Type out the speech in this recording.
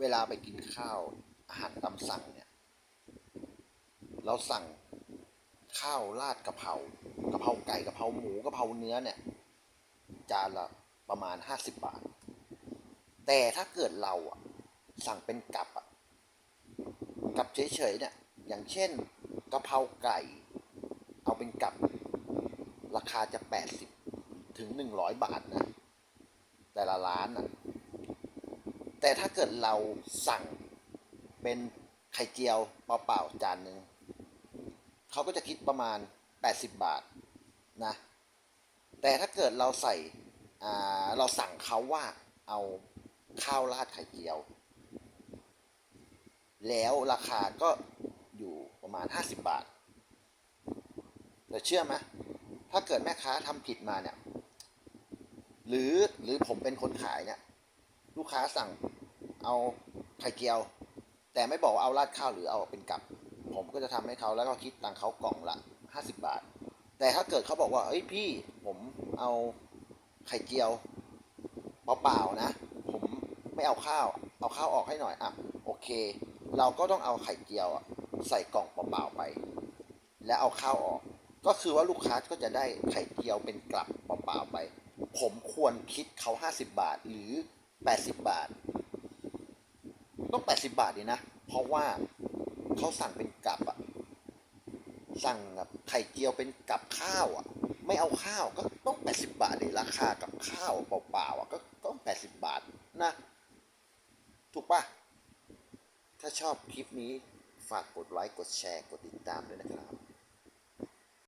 เวลาไปกินข้าวอาหารตามสั่งเนี่ยเราสั่งข้าวราดกะเพรากะเพราไก่กะเพราหมูกะเพราเนื้อเนี่ยจานละประมาณห้าสิบบาท แต่ถ้าเกิดเราอะสั่งเป็นกับอะกับเฉยๆเนี่ยอย่างเช่นกะเพราไก่ เอาเป็นกับราคาจะแปดสิบถึงหนึ่งร้อยบาทนะแต่ละร้านอะ แต่ถ้าเกิดเราสั่งเป็นไข่เจียวเปล่าๆจานหนึ่งเขาก็จะคิดประมาณ 80 บาทนะแต่ถ้าเกิดเราใส่อ่าเราสั่งเขาว่าเอาข้าวราดไข่เจียว แล้วราคาก็อยู่ประมาณ 50 บาทแต่เชื่อไหมถ้าเกิดแม่ค้าทำผิดมาเนี่ยหรือหรือผมเป็นคนขายเนี่ย ลูกค้าสั่งเอาไข่เจียว แต่ไม่บอกว่าเอาราดข้าวหรือเอาเป็นกับ ผมก็จะทำให้เขาแล้วก็คิดตังเขากล่องละห้าสิบาท แต่ถ้าเกิดเขาบอกว่าเอ้ยพี่ผมเอาไข่เจียวเปล่าๆนะ ผมไม่เอาข้าว เอาข้าวออกให้หน่อยอะโอเค เราก็ต้องเอาไข่เจียวใส่กล่องเปล่าๆไป แล้วเอาข้าวออก ก็คือว่าลูกค้าก็จะได้ไข่เจียวเป็นกลับเปล่าๆไป ผมควรคิดเขา 50 บาทหรือ 80 บาท ต้อง 80 บาทดีนะ เพราะว่าเขาสั่งเป็นกับอะสั่งแบบไข่เจียวเป็นกับข้าวอะไม่เอาข้าวก็ต้อง 80 บาทเลยราคากับข้าวเปล่าๆอะก็ต้อง 80 บาทนะ ถูกปะถ้าชอบคลิปนี้ฝากกดไลค์กดแชร์กดติดตามด้วยนะครับ